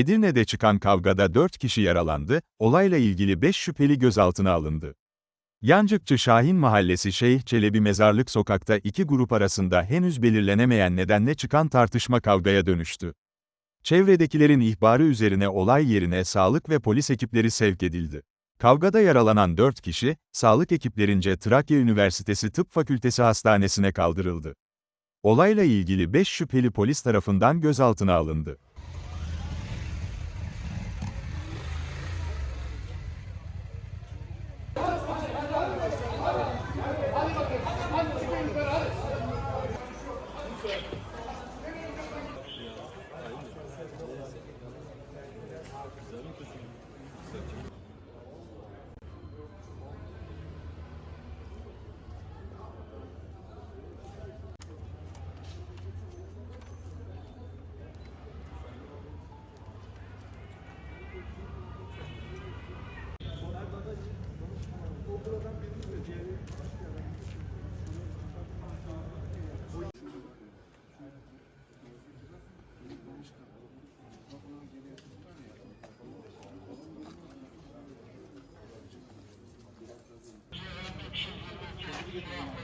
Edirne'de çıkan kavgada 4 kişi yaralandı, olayla ilgili 5 şüpheli gözaltına alındı. Yancıkçı Şahin Mahallesi Şeyh Çelebi Mezarlık Sokak'ta iki grup arasında henüz belirlenemeyen nedenle çıkan tartışma kavgaya dönüştü. Çevredekilerin ihbarı üzerine olay yerine sağlık ve polis ekipleri sevk edildi. Kavgada yaralanan 4 kişi, sağlık ekiplerince Trakya Üniversitesi Tıp Fakültesi Hastanesi'ne kaldırıldı. Olayla ilgili 5 şüpheli polis tarafından gözaltına alındı. Oradan birini de diğeri başka to get the ball.